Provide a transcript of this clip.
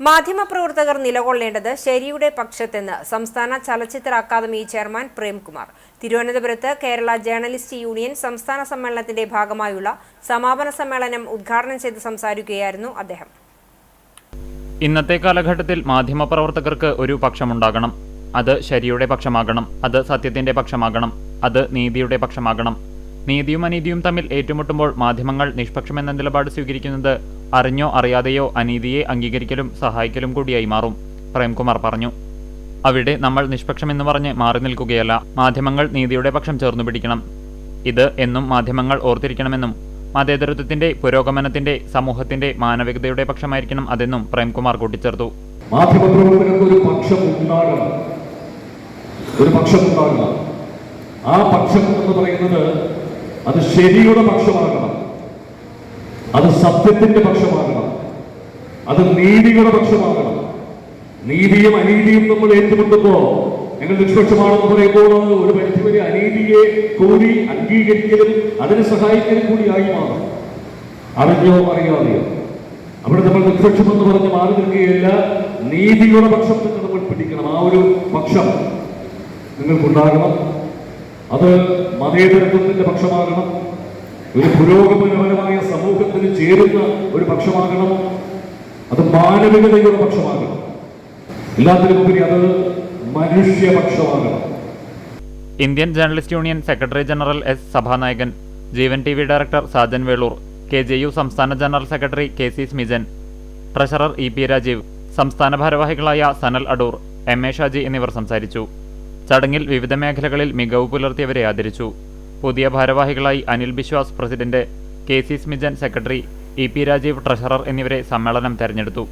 മാധ്യമപ്രവർത്തകർ നിലകൊള്ളേണ്ടത് ശരിയുടെ പക്ഷത്തെന്ന് സംസ്ഥാന ചലച്ചിത്ര അക്കാദമി ചെയർമാൻ പ്രേംകുമാർ. തിരുവനന്തപുരത്ത് കേരള ജേർണലിസ്റ്റ് യൂണിയൻ സംസ്ഥാന സമ്മേളനത്തിന്റെ ഭാഗമായുള്ള സമാപന സമ്മേളനം ഉദ്ഘാടനം ചെയ്ത് സംസാരിക്കുകയായിരുന്നു അദ്ദേഹം. ഇന്നത്തെ കാലഘട്ടത്തിൽ മാധ്യമപ്രവർത്തകർക്ക് ഒരു പക്ഷമുണ്ടാകണം. അത് ശരിയുടെ പക്ഷമാകണം അത് സത്യത്തിന്റെ പക്ഷമാകണം അത് നീതിയുടെ പക്ഷമാകണം നീതിയും അനീതിയും തമ്മിൽ ഏറ്റുമുട്ടുമ്പോൾ മാധ്യമങ്ങൾ നിഷ്പക്ഷമെന്ന നിലപാട് സ്വീകരിക്കുന്നത് അറിഞ്ഞോ അറിയാതെയോ അനീതിയെ അംഗീകരിക്കലും സഹായിക്കലും കൂടിയായി മാറും പ്രേംകുമാർ പറഞ്ഞു. അവിടെ നമ്മൾ നിഷ്പക്ഷമെന്ന് പറഞ്ഞ് മാറി നിൽക്കുകയല്ല മാധ്യമങ്ങൾ നീതിയുടെ പക്ഷം ചേർന്നു പിടിക്കണം. ഇത് എന്നും മാധ്യമങ്ങൾ ഓർത്തിരിക്കണമെന്നും മതേതരത്വത്തിന്റെ പുരോഗമനത്തിന്റെ സമൂഹത്തിന്റെ മാനവികതയുടെ പക്ഷമായിരിക്കണം അതെന്നും പ്രേംകുമാർ കൂട്ടിച്ചേർത്തു. മാധ്യമപ്രവർത്തകർക്ക് ഒരു പക്ഷം ഒരു പക്ഷം ഉണ്ടാകണം. ആ പക്ഷം എന്ന് പറയുന്നത് അത് ശരിയുടെ പക്ഷമാകണം. അത് സത്യത്തിന്റെ പക്ഷമാകണം. അത് നീതിയുടെ പക്ഷമാകണം. നീതിയും അനീതിയും നമ്മൾ ഏറ്റുമുട്ടുമ്പോ നിങ്ങൾ നിഷ്പക്ഷമാണെന്ന് പറയുമ്പോൾ ഒരു പരിധിവരെ അനീതിയെ കൂടി അംഗീകരിക്കലും അതിനെ സഹായിക്കലും കൂടിയായി മാറും. അറിഞ്ഞോ അറിയാതെയോ? അവിടെ നമ്മൾ നിഷ്പക്ഷമെന്ന് പറഞ്ഞ് മാറി നിൽക്കുകയല്ല നീതിയുടെ പക്ഷം തന്നെ നമ്മൾ പിടിക്കണം ആ ഒരു പക്ഷം നിങ്ങൾക്കുണ്ടാകണം. അത് മതേതരത്വത്തിന്റെ പക്ഷമാകണം ഒരു പുരോഗമനപരമായ സമൂഹത്തിന് ചേരുന്ന ഒരു പക്ഷമാകണം അത് മാനവികതയുടെ പക്ഷമാകണം. എല്ലാത്തിനുമുപരി അത് മനുഷ്യപക്ഷമാകണം. Indian journalist union secretary general S Sabhanayakan Jeevan T V director Sajan Veloor K J U സംസ്ഥാന general secretary K C Smijan treasurer E P Rajeev സംസ്ഥാന ഭാരവാഹികളായ സനൽ അടൂർ എം എ ഷാജി എന്നിവർ സംസാരിച്ചു. ചടങ്ങിൽ വിവിധ മേഖലകളിൽ മികവ് പുലർത്തിയവരെ ആദരിച്ചു. പുതിയ ഭാരവാഹികളായി Anil Biswas president K C Smijan secretary E P Rajeev treasurer എന്നിവരെ സമ്മേളനം തെരഞ്ഞെടുത്തു.